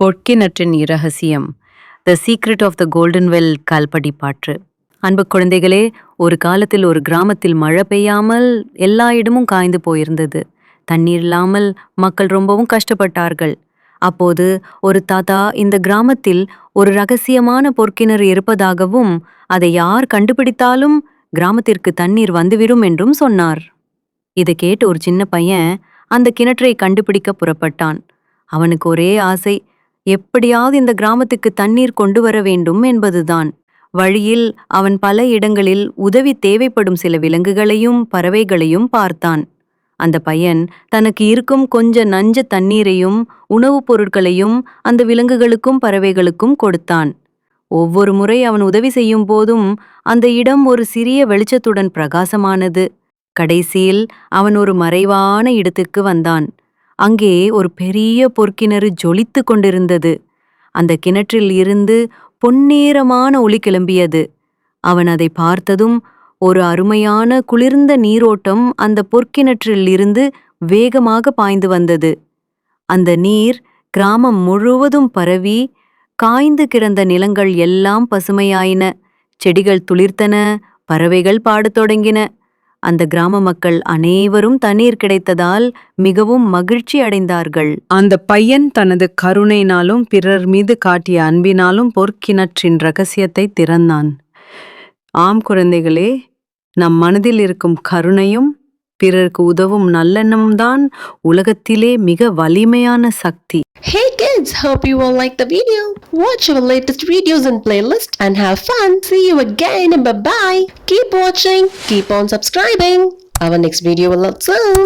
பொற்கிணற்றின் இரகசியம். The secret of the golden well கால்படி பாற்று. அன்பு குழந்தைகளே ஒரு காலத்தில் ஒரு கிராமத்தில் மழை பெய்யாமல் எல்லா இடமும் காய்ந்து போயிருந்தது. தண்ணீர் இல்லாமல் மக்கள் ரொம்பவும் கஷ்டப்பட்டார்கள். அப்போது ஒரு தாத்தா இந்த கிராமத்தில் ஒரு ரகசியமான பொற்கிணறு இருப்பதாகவும் அதை யார் கண்டுபிடித்தாலும் கிராமத்திற்கு தண்ணீர் வந்துவிடும் என்றும் சொன்னார். இதை கேட்டு ஒரு சின்ன பையன் அந்த கிணற்றை கண்டுபிடிக்க புறப்பட்டான். அவனுக்கு ஒரே ஆசை எப்படியாவது இந்த கிராமத்துக்கு தண்ணீர் கொண்டு வர வேண்டும் என்பதுதான். வழியில் அவன் பல இடங்களில் உதவி தேவைப்படும் சில விலங்குகளையும் பறவைகளையும் பார்த்தான். அந்த பையன் தனக்கு இருக்கும் கொஞ்ச நஞ்ச தண்ணீரையும் உணவுப் பொருட்களையும் அந்த விலங்குகளுக்கும் பறவைகளுக்கும் கொடுத்தான். ஒவ்வொரு முறை அவன் உதவி செய்யும் போதும் அந்த இடம் ஒரு சிறிய வெளிச்சத்துடன் பிரகாசமானது. கடைசியில் அவன் ஒரு மறைவான இடத்திற்கு வந்தான். அங்கே ஒரு பெரிய பொற்கிணறு ஜொலித்து கொண்டிருந்தது. அந்த கிணற்றில் இருந்து பொன்னேரமான ஒளி கிளம்பியது. அவன் அதை பார்த்ததும் ஒரு அருமையான குளிர்ந்த நீரோட்டம் அந்த பொற்கிணற்றில் இருந்து வேகமாக பாய்ந்து வந்தது. அந்த நீர் கிராமம் முழுவதும் பரவி காய்ந்து கிடந்த நிலங்கள் எல்லாம் பசுமையாயின. செடிகள் துளிர்த்தன பறவைகள் பாடத் தொடங்கின. அந்த கிராம மக்கள் அனைவரும் தண்ணீர் கிடைத்ததால் மிகவும் மகிழ்ச்சி அடைந்தார்கள். அந்த பையன் தனது கருணையினாலும் பிறர் மீது காட்டிய அன்பினாலும் பொற்கிணற்றின் ரகசியத்தை திறந்தான். ஆம் குழந்தைகளே நம் மனதில் இருக்கும் கருணையும் பிறருக்கு உதவும் நல்லெண்ணம்தான் உலகத்திலே மிக வலிமையான சக்தி Hey kids, hope you all like the video. Watch our latest videos and playlist and have fun. See you again and bye bye. Keep watching, keep on subscribing. Our next video will out soon.